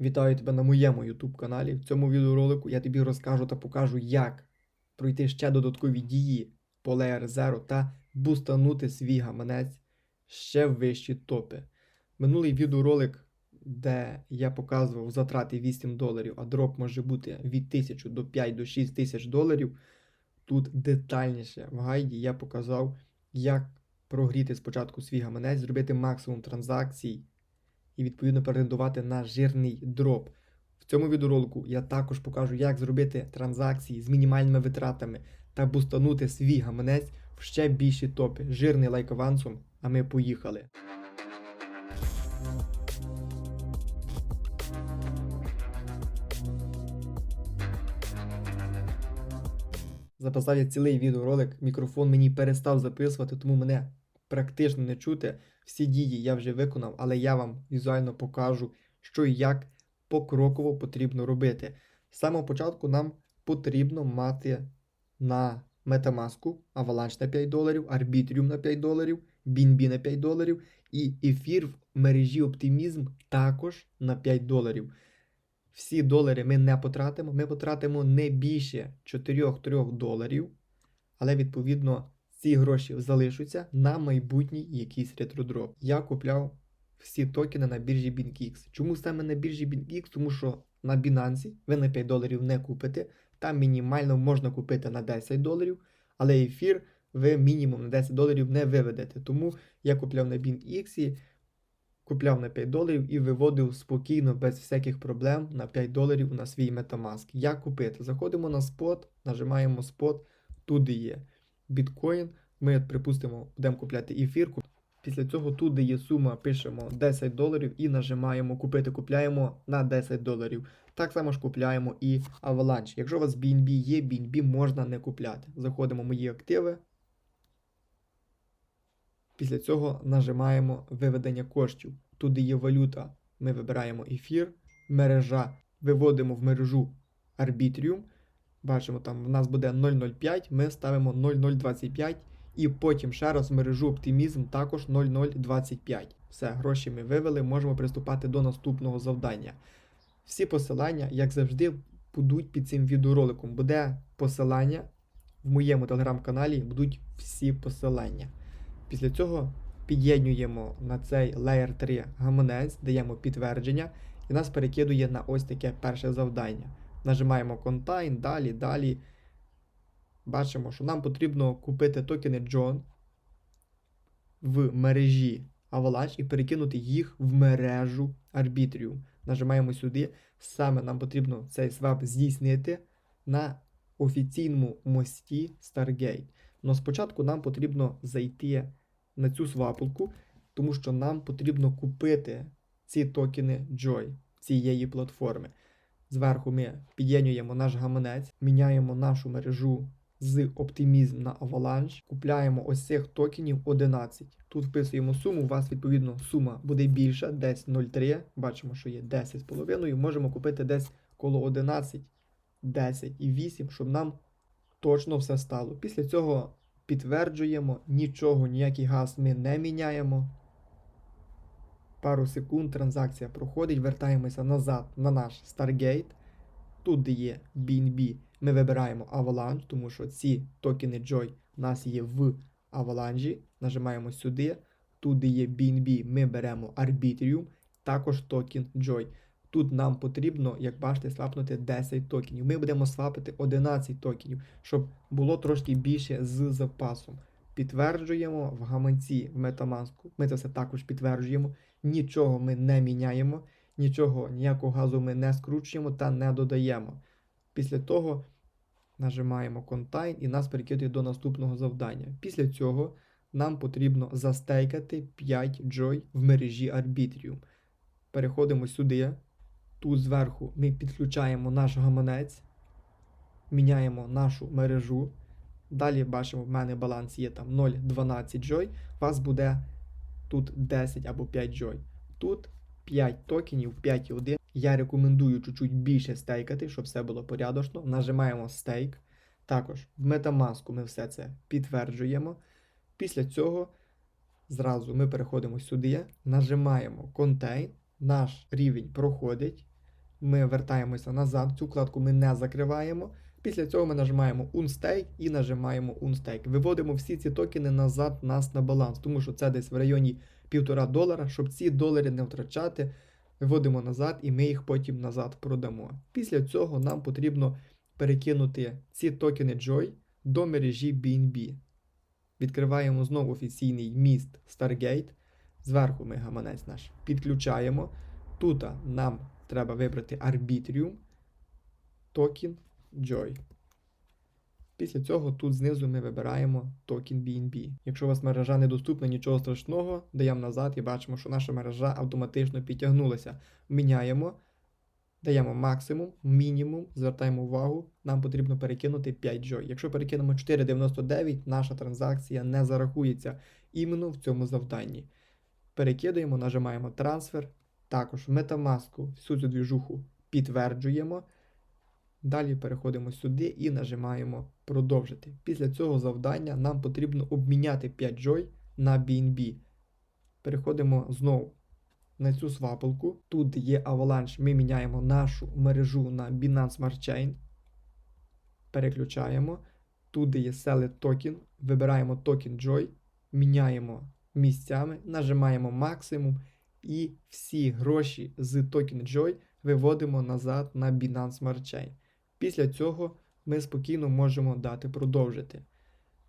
Вітаю тебе на моєму YouTube каналі. В цьому відеоролику я тобі розкажу та покажу, як пройти ще додаткові дії по Layer Zero та бустанути свій гаманець ще в вищі топи. Минулий відеоролик, де я показував затрати 8 доларів, а дроп може бути від 1000 до 5 до 6 тисяч доларів. Тут детальніше в гайді я показав, як прогріти спочатку свій гаманець, зробити максимум транзакцій і відповідно претендувати на жирний дроп. В цьому відеоролику я також покажу, як зробити транзакції з мінімальними витратами та бустанути свій гаманець в ще більші топи. Жирний лайк авансом, а ми поїхали. Записав я цілий відеоролик, мікрофон мені перестав записувати, тому мене практично не чути. Всі дії я вже виконав, але я вам візуально покажу, що і як покроково потрібно робити. З самого початку нам потрібно мати на Metamask Avalanche на 5 доларів, Arbitrium на 5 доларів, BNB на 5 доларів і ефір в мережі Optimism також на 5 доларів. Всі долари ми не потратимо, ми потратимо не більше 4-3 доларів, але відповідно ці гроші залишаться на майбутній якийсь ретродроп. Я купляв всі токени на біржі BinkX. Чому саме на біржі BinkX? Тому що на Binance ви на 5 доларів не купите. Там мінімально можна купити на 10 доларів, але ефір ви мінімум на 10 доларів не виведете. Тому я купляв на BinkX, купляв на 5 доларів і виводив спокійно, без всяких проблем на 5 доларів на свій Metamask. Як купити? Заходимо на спот, нажимаємо спот, туди є біткоін. Ми, припустимо, будемо купляти ефірку. Після цього тут, де є сума, пишемо 10 доларів і нажимаємо купити, купляємо на 10 доларів. Так само ж купляємо і Avalanche. Якщо у вас BNB є, BNB можна не купляти. Заходимо в мої активи. Після цього нажимаємо виведення коштів. Тут де є валюта, ми вибираємо ефір, мережа, виводимо в мережу Arbitrium. Бачимо, там в нас буде 0,05, ми ставимо 0,025 і потім ще раз в мережу Optimism також 0,025. Все, гроші ми вивели, можемо приступати до наступного завдання. Всі посилання, як завжди, будуть під цим відеороликом. Буде посилання в моєму телеграм-каналі, будуть всі посилання. Після цього під'єднуємо на цей Layer 3 гаманець, даємо підтвердження і нас перекидує на ось таке перше завдання. Нажимаємо Contain, далі, далі. Бачимо, що нам потрібно купити токени John в мережі Avalanche і перекинути їх в мережу Arbitrium. Нажимаємо сюди. Саме нам потрібно цей свап здійснити на офіційному мості Stargate. Но спочатку нам потрібно зайти на цю свапулку, тому що нам потрібно купити ці токени Joy цієї платформи. Зверху ми під'єднуємо наш гаманець, міняємо нашу мережу з Optimism на Avalanche, купляємо ось цих токенів 11. Тут вписуємо суму, у вас відповідно сума буде більша, десь 0,3. Бачимо, що є 10,5. Можемо купити десь коло 11, 10 і 8, щоб нам точно все стало. Після цього підтверджуємо, нічого, ніякий газ ми не міняємо. Пару секунд транзакція проходить, вертаємося назад на наш Stargate. Тут, де є BNB, ми вибираємо Avalanche, тому що ці токени Joy у нас є в Avalanche. Нажимаємо сюди. Тут, де є BNB, ми беремо Arbitrium, також токен Joy. Тут нам потрібно, як бачите, свапнути 10 токенів. Ми будемо свапити 11 токенів, щоб було трошки більше з запасом. Підтверджуємо в гаманці в Metamask. Ми це все також підтверджуємо. Нічого ми не міняємо, нічого, ніякого газу ми не скручуємо та не додаємо. Після того нажимаємо Contain і нас перекидує до наступного завдання. Після цього нам потрібно застейкати 5 Joy в мережі Arbitrium. Переходимо сюди. Тут зверху ми підключаємо наш гаманець, міняємо нашу мережу. Далі бачимо, в мене баланс є там 0,12 Joy. У вас буде тут 10 або 5 Joy. Тут 5 токенів, 5,1. Я рекомендую чуть-чуть більше стейкати, щоб все було порядочно. Нажимаємо стейк. Також в Metamask ми все це підтверджуємо. Після цього зразу ми переходимо сюди, нажимаємо Contain. Наш рівень проходить. ми вертаємося назад, цю вкладку ми не закриваємо. Після цього ми нажимаємо Unstake і нажимаємо Unstake. Виводимо всі ці токени назад нас на баланс, тому що це десь в районі півтора долара, щоб ці долари не втрачати. Виводимо назад і ми їх потім назад продамо. Після цього нам потрібно перекинути ці токени Joy до мережі BNB. Відкриваємо знову офіційний міст Stargate. Зверху ми гаманець наш підключаємо. Тут нам треба вибрати Arbitrium, токен Joy. Після цього тут знизу ми вибираємо токен BNB. Якщо у вас мережа недоступна, нічого страшного, даємо назад і бачимо, що наша мережа автоматично підтягнулася. Міняємо, даємо максимум, мінімум, звертаємо увагу, нам потрібно перекинути 5 Joy. Якщо перекинемо 4,99, наша транзакція не зарахується іменно в цьому завданні. Перекидуємо, нажимаємо трансфер. Також в всю цю двіжуху підтверджуємо. Далі переходимо сюди і нажимаємо продовжити. Після цього завдання нам потрібно обміняти 5 Joy на BNB. Переходимо знову на цю свапалку. Тут є Avalanche, ми міняємо нашу мережу на Binance Smart Chain. Переключаємо. Тут є Sell Token, вибираємо токен Joy, міняємо місцями, нажимаємо максимум і всі гроші з токен Joy виводимо назад на Binance Smart Chain. Після цього ми спокійно можемо дати продовжити.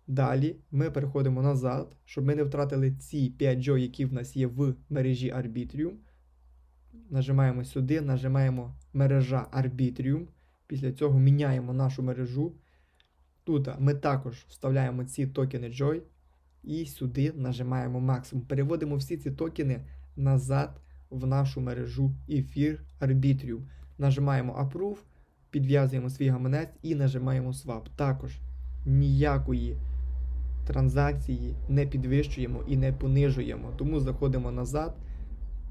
Далі ми переходимо назад, щоб ми не втратили ці 5 Joy, які в нас є в мережі Arbitrium. Нажимаємо сюди, нажимаємо мережа Arbitrium. Після цього міняємо нашу мережу. Тут ми також вставляємо ці токени Joy. І сюди нажимаємо максимум. Переводимо всі ці токени назад в нашу мережу Ефір Arbitrium. Нажимаємо Approve, підв'язуємо свій гаманець і нажимаємо Swap. Також ніякої транзакції не підвищуємо і не понижуємо. Тому заходимо назад.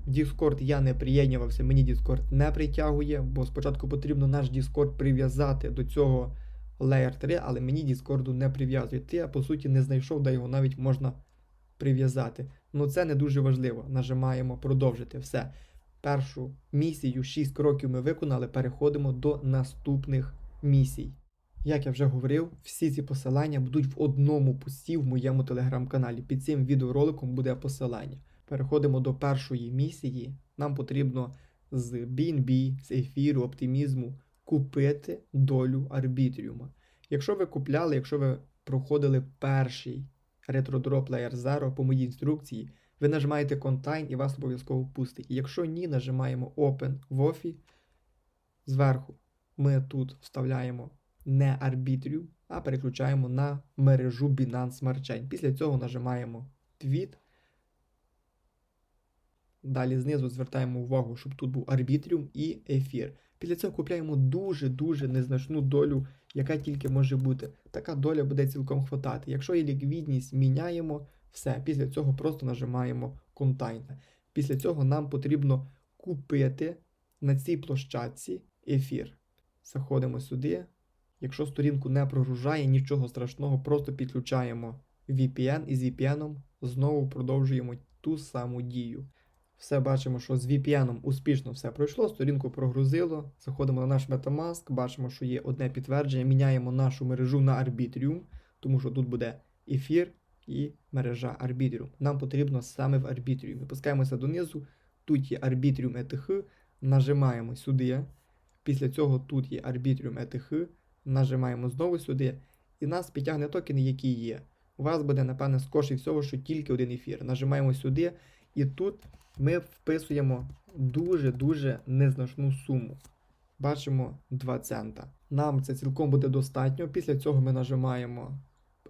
Discord я не приєднувався, мені Discord не притягує, бо спочатку потрібно наш Discord прив'язати до цього Layer 3, але мені Discord не прив'язує. Я, по суті, не знайшов, де його навіть можна прив'язати. Ну це не дуже важливо. Нажимаємо продовжити. Все. Першу місію 6 кроків ми виконали, переходимо до наступних місій. Як я вже говорив, всі ці посилання будуть в одному пості в моєму телеграм-каналі. Під цим відеороликом буде посилання. Переходимо до першої місії. Нам потрібно з BNB, з ефіру, оптимізму купити долю арбітріума. Якщо ви купляли, якщо ви проходили перший RetroDrop Layer 0 по моїй інструкції, ви нажимаєте Contain і вас обов'язково пустить. Якщо ні, нажимаємо Open в OFI. Зверху ми тут вставляємо не Arbitrium, а переключаємо на мережу Binance Smart Chain. Після цього нажимаємо Tweet. Далі знизу звертаємо увагу, щоб тут був Arbitrium і ефір. Після цього купляємо дуже-дуже незначну долю, яка тільки може бути. Така доля буде цілком хватати. Якщо є ліквідність, міняємо все. Після цього просто нажимаємо Contain. Після цього нам потрібно купити на цій площадці ефір. Заходимо сюди. Якщо сторінку не прогружає, нічого страшного, просто підключаємо VPN і з VPN знову продовжуємо ту саму дію. Все бачимо, що з VPN успішно все пройшло, сторінку прогрузило. Заходимо на наш Metamask, бачимо, що є одне підтвердження. Міняємо нашу мережу на Arbitrium, тому що тут буде ефір і мережа Arbitrium. Нам потрібно саме в Arbitrium. Випускаємося донизу. Тут є Arbitrium ETH, нажимаємо сюди. Після цього тут є Arbitrium ETH, нажимаємо знову сюди, і нас підтягне токени, які є. У вас буде, напевне, скорше всього, що тільки один ефір. Нажимаємо сюди, і тут ми вписуємо дуже-дуже незначну суму. Бачимо 2 цента. Нам це цілком буде достатньо. Після цього ми нажимаємо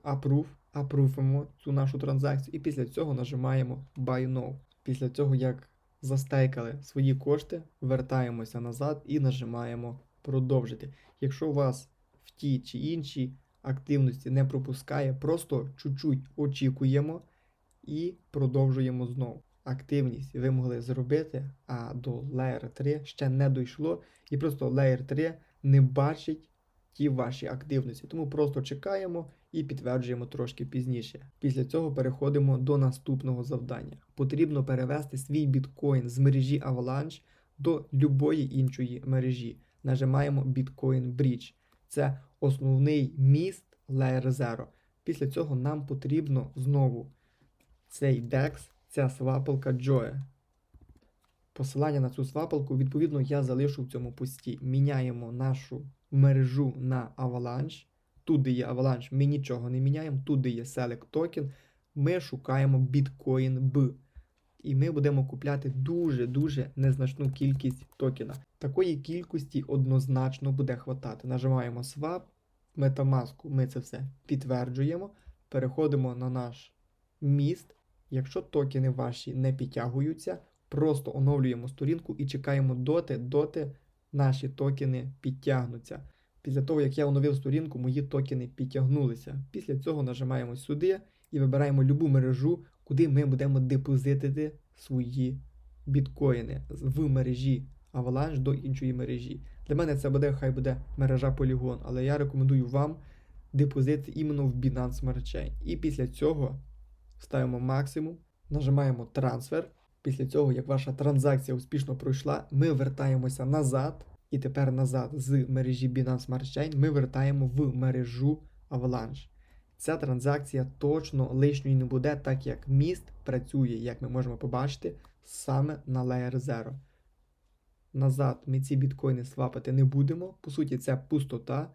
Approve, апруфимо цю нашу транзакцію, і після цього нажимаємо Buy Now. Після цього, як застейкали свої кошти, вертаємося назад і нажимаємо продовжити. Якщо у вас в тій чи іншій активності не пропускає, просто чуть-чуть очікуємо і продовжуємо знову. Активність ви могли зробити, а до Layer 3 ще не дійшло, і просто Layer 3 не бачить ті ваші активності. Тому просто чекаємо і підтверджуємо трошки пізніше. Після цього переходимо до наступного завдання. Потрібно перевести свій біткоін з мережі Avalanche до любої іншої мережі. Нажимаємо Bitcoin Bridge. Це основний міст Layer 0. Після цього нам потрібно знову цей DEX, ця свапалка Joy. Посилання на цю свапалку, відповідно, я залишу в цьому пості. Міняємо нашу мережу на Avalanche. Тут, де є Avalanche, ми нічого не міняємо. Тут, де є Select Token, ми шукаємо Bitcoin B. І ми будемо купляти дуже-дуже незначну кількість токена. Такої кількості однозначно буде хватати. Нажимаємо Swap, Metamask, ми це все підтверджуємо. Переходимо на наш міст. Якщо токени ваші не підтягуються, просто оновлюємо сторінку і чекаємо доти, доти наші токени підтягнуться. Після того, як я оновив сторінку, мої токени підтягнулися. Після цього нажимаємо сюди і вибираємо любу мережу, куди ми будемо депозитити свої біткоїни в мережі Avalanche до іншої мережі. Для мене це буде, хай буде мережа Polygon, але я рекомендую вам депозити іменно в Binance Smart Chain. І після цього ставимо максимум, нажимаємо трансфер. Після цього, як ваша транзакція успішно пройшла, ми вертаємося назад. І тепер назад з мережі Binance Smart Chain ми вертаємо в мережу Avalanche. Ця транзакція точно лишньої не буде, так як міст працює, як ми можемо побачити, саме на Layer 0. Назад ми ці біткоїни свапати не будемо. По суті, це пустота.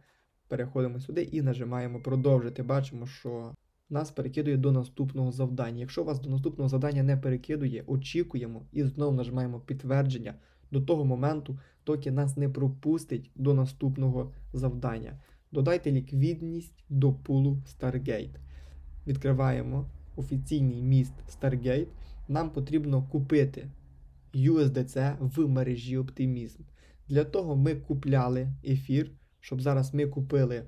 Переходимо сюди і нажимаємо продовжити. Бачимо, що нас перекидує до наступного завдання. Якщо вас до наступного завдання не перекидує, очікуємо і знову нажимаємо підтвердження. До того моменту, доки нас не пропустить до наступного завдання. Додайте ліквідність до пулу Stargate. Відкриваємо офіційний міст Stargate. Нам потрібно купити USDC в мережі Optimism. Для того ми купляли ефір, щоб зараз ми купили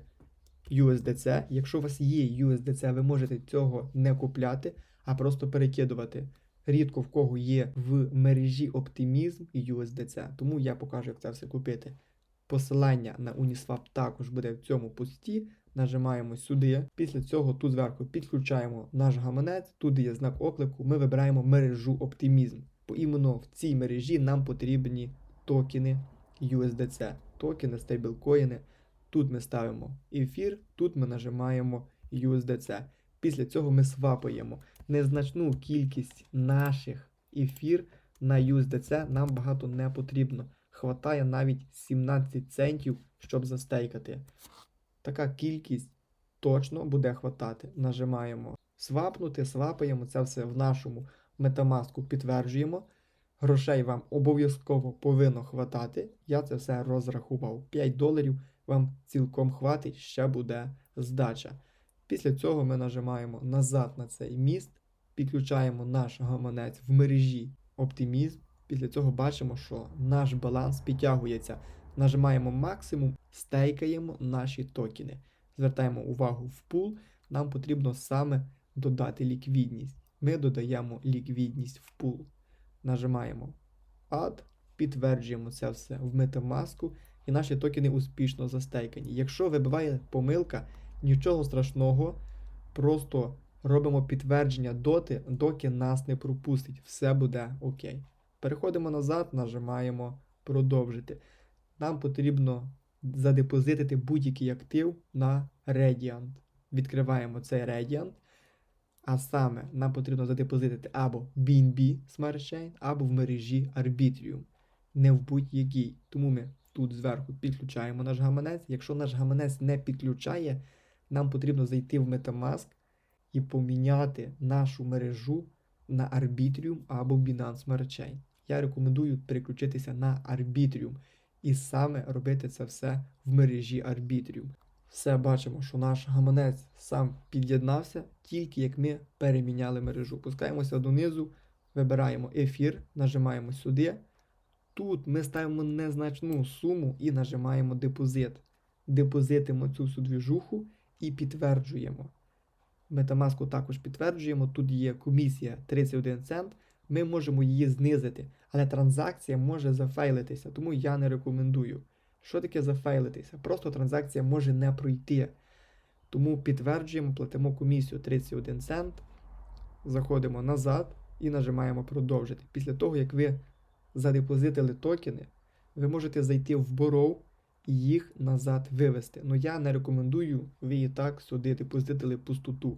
USDC. Якщо у вас є USDC, ви можете цього не купляти, а просто перекидувати. Рідко в кого є в мережі Optimism і USDC, тому я покажу, як це все купити. Посилання на Uniswap також буде в цьому пості. Нажимаємо сюди. Після цього тут зверху підключаємо наш гаманець, тут є знак оклику, ми вибираємо мережу Optimism. Бо іменно в цій мережі нам потрібні токени USDC, токени, стейблкоїни. Тут ми ставимо ефір, тут ми нажимаємо USDC. Після цього ми свапаємо незначну кількість наших ефір на USDC нам багато не потрібно. Хватає навіть 17 центів, щоб застейкати. Така кількість точно буде хватати. Нажимаємо свапнути, свапаємо це все в нашому метамаску, підтверджуємо. Грошей вам обов'язково повинно хватати. Я це все розрахував. 5 доларів вам цілком хватить, ще буде здача. Після цього ми нажимаємо назад на цей міст, підключаємо наш гаманець в мережі Optimism. Після цього бачимо, що наш баланс підтягується. Нажимаємо максимум, стейкаємо наші токени. Звертаємо увагу в пул. Нам потрібно саме додати ліквідність. Ми додаємо ліквідність в пул. Нажимаємо Add, підтверджуємо це все в Metamask, і наші токени успішно застейкані. Якщо вибиває помилка, нічого страшного, просто робимо підтвердження доти, доки нас не пропустить. Все буде окей. Переходимо назад, нажимаємо продовжити. Нам потрібно задепозитити будь-який актив на Radiant. Відкриваємо цей Radiant. А саме нам потрібно задепозитити або BNB Smart Chain, або в мережі Arbitrium. Не в будь-якій. Тому ми тут зверху підключаємо наш гаманець. Якщо наш гаманець не підключає, нам потрібно зайти в Metamask і поміняти нашу мережу на Arbitrium або Binance Smart Chain. Я рекомендую переключитися на Arbitrium і саме робити це все в мережі Arbitrium. Все бачимо, що наш гаманець сам під'єднався, тільки як ми переміняли мережу. Пускаємося донизу, вибираємо ефір, нажимаємо сюди. Тут ми ставимо незначну суму і нажимаємо депозит. Депозитимо цю всю двіжуху і підтверджуємо. Metamask також підтверджуємо. Тут є комісія 31 цент. Ми можемо її знизити, але транзакція може зафейлитися, тому я не рекомендую. Що таке зафейлитися? Просто транзакція може не пройти. Тому підтверджуємо, платимо комісію 31 цент, заходимо назад і нажимаємо продовжити. Після того, як ви задепозитили токени, ви можете зайти в Borrow і їх назад вивести. Ну я не рекомендую, ви і так сюди депозитили пустоту.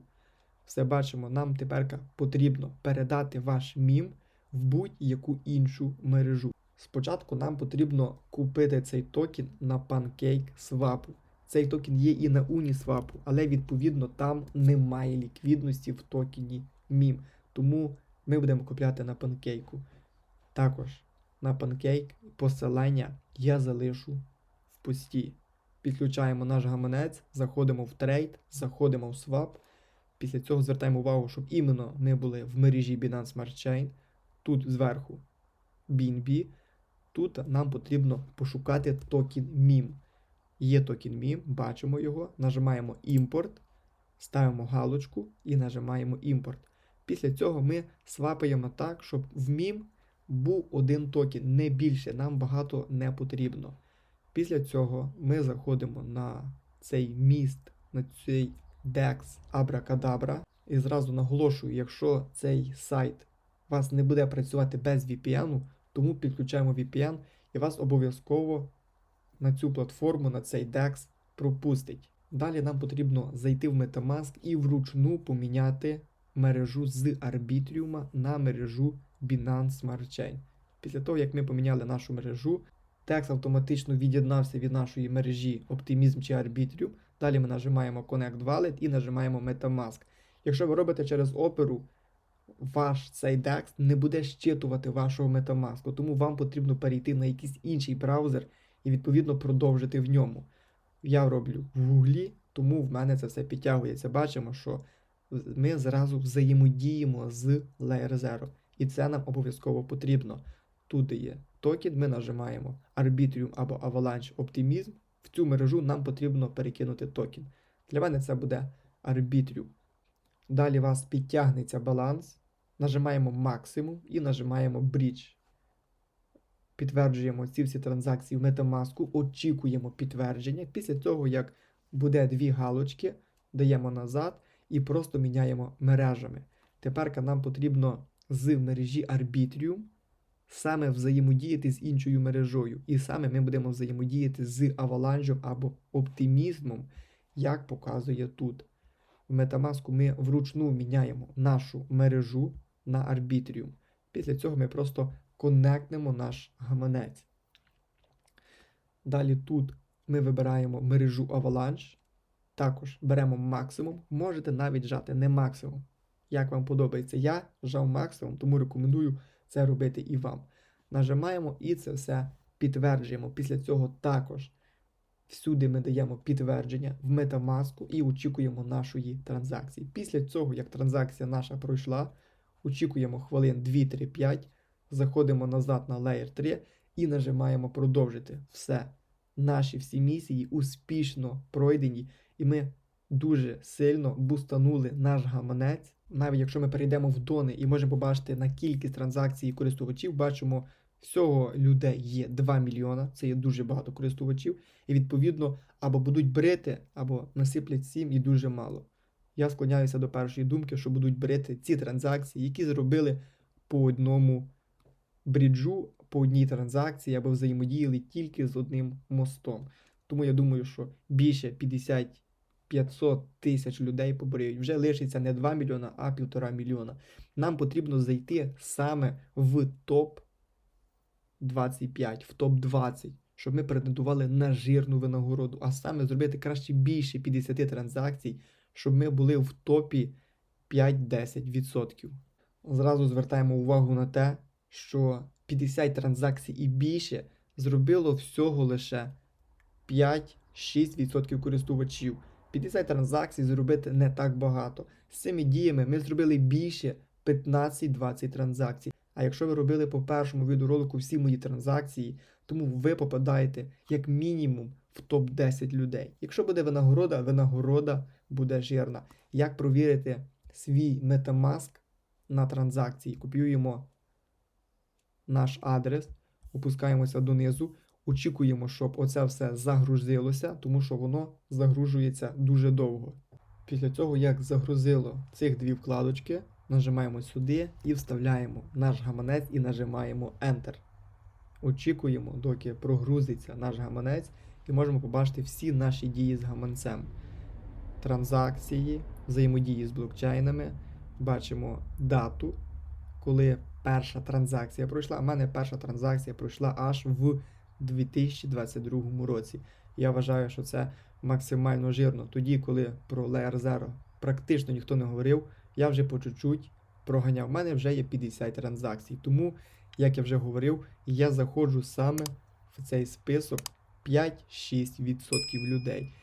Все бачимо, нам тепер потрібно передати ваш мім в будь-яку іншу мережу. Спочатку нам потрібно купити цей токен на PancakeSwap. Цей токен є і на Uniswap, але відповідно там немає ліквідності в токені MIM. Тому ми будемо купляти на панкейку. Також на панкейк посилання я залишу в пості. Підключаємо наш гаманець, заходимо в трейд, заходимо в swap. Після цього звертаємо увагу, щоб іменно ми були в мережі Binance Smart Chain. Тут зверху BNB. Тут нам потрібно пошукати токен MIM. Є токен MIM, бачимо його, нажимаємо імпорт, ставимо галочку і нажимаємо імпорт. Після цього ми свапаємо так, щоб в MIM був один токен, не більше, нам багато не потрібно. Після цього ми заходимо на цей міст, на цей DEX Abracadabra. І зразу наголошую, якщо цей сайт у вас не буде працювати без VPN, тому підключаємо VPN і вас обов'язково на цю платформу, на цей DEX пропустить. Далі нам потрібно зайти в Metamask і вручну поміняти мережу з Arbitrium на мережу Binance Smart Chain. Після того, як ми поміняли нашу мережу, DEX автоматично від'єднався від нашої мережі Optimism чи Arbitrium. Далі ми нажимаємо Connect Wallet і нажимаємо Metamask. Якщо ви робите через Opera, ваш цей DEX не буде щитувати вашого Metamask, тому вам потрібно перейти на якийсь інший браузер і відповідно продовжити в ньому. Я роблю в Гуглі, тому в мене це все підтягується. Бачимо, що ми зразу взаємодіємо з Layer Zero. І це нам обов'язково потрібно. Тут є токен, ми нажимаємо Arbitrium або Avalanche Optimism. В цю мережу нам потрібно перекинути токен. Для мене це буде Arbitrium. Далі у вас підтягнеться баланс. Нажимаємо максимум і нажимаємо Bridge. Підтверджуємо ці всі транзакції в Metamask, очікуємо підтвердження. Після цього, як буде дві галочки, даємо назад і просто міняємо мережами. Тепер нам потрібно з мережі Arbitrium саме взаємодіяти з іншою мережою. І саме ми будемо взаємодіяти з Avalanche або Optimism, як показує тут. В Metamask ми вручну міняємо нашу мережу на Arbitrium. Після цього ми просто конектнемо наш гаманець. Далі тут ми вибираємо мережу Avalanche. Також беремо максимум. Можете навіть жати не максимум. Як вам подобається, я жав максимум, тому рекомендую це робити і вам. Нажимаємо і це все підтверджуємо. Після цього також всюди ми даємо підтвердження в Metamask і очікуємо нашої транзакції. Після цього, як транзакція наша пройшла, очікуємо хвилин 2-3-5, заходимо назад на Layer 3 і нажимаємо продовжити. Все. Наші всі місії успішно пройдені, і ми дуже сильно бустанули наш гаманець. Навіть якщо ми перейдемо в дони і можемо побачити на кількість транзакцій користувачів, бачимо, всього людей є 2 мільйона, це є дуже багато користувачів, і відповідно або будуть брити, або насиплять 7 і дуже мало. Я склоняюся до першої думки, що будуть брити ці транзакції, які зробили по одному бріджу, по одній транзакції або взаємодіяли тільки з одним мостом. Тому я думаю, що більше 50 500 тисяч людей поборюють. Вже лишиться не 2 мільйона, а 1,5 мільйона. Нам потрібно зайти саме в топ 25, в топ 20, щоб ми претендували на жирну винагороду, а саме зробити краще більше 50 транзакцій, щоб ми були в топі 5-10%. Зразу звертаємо увагу на те, що 50 транзакцій і більше зробило всього лише 5-6% користувачів. 50 транзакцій зробити не так багато. З цими діями ми зробили більше 15-20 транзакцій. А якщо ви робили по першому відеоролику всі мої транзакції, тому ви попадаєте як мінімум в топ-10 людей. Якщо буде винагорода, винагорода буде жирна. Як провірити свій Metamask на транзакції? Копіюємо наш адрес, опускаємося донизу. Очікуємо, щоб оце все загрузилося, тому що воно загружується дуже довго. Після цього, як загрузило цих дві вкладочки, нажимаємо сюди і вставляємо наш гаманець і нажимаємо Enter. очікуємо, доки прогрузиться наш гаманець, і можемо побачити всі наші дії з гаманцем. Транзакції, взаємодії з блокчейнами, бачимо дату, коли перша транзакція пройшла. У мене перша транзакція пройшла аж в 2022 році. Я вважаю, що це максимально жирно. Тоді, коли про Layer Zero практично ніхто не говорив, я вже по чуть-чуть проганяв. У мене вже є 50 транзакцій. Тому, як я вже говорив, я заходжу саме в цей список 5-6% людей.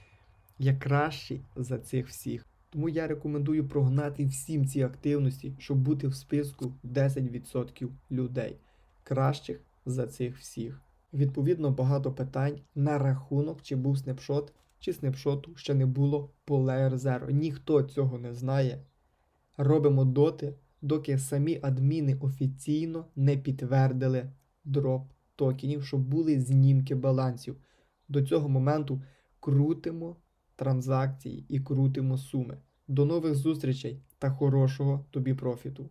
Я кращий за цих всіх. Тому я рекомендую прогнати всім ці активності, щоб бути в списку 10% людей, кращих за цих всіх. Відповідно, багато питань на рахунок, чи був снапшот, чи снапшоту ще не було по Layer Zero. Ніхто цього не знає. Робимо доти, доки самі адміни офіційно не підтвердили дроп токенів, щоб були знімки балансів. До цього моменту крутимо транзакції і крутимо суми. До нових зустрічей та хорошого тобі профіту.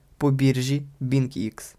по біржі BinkX.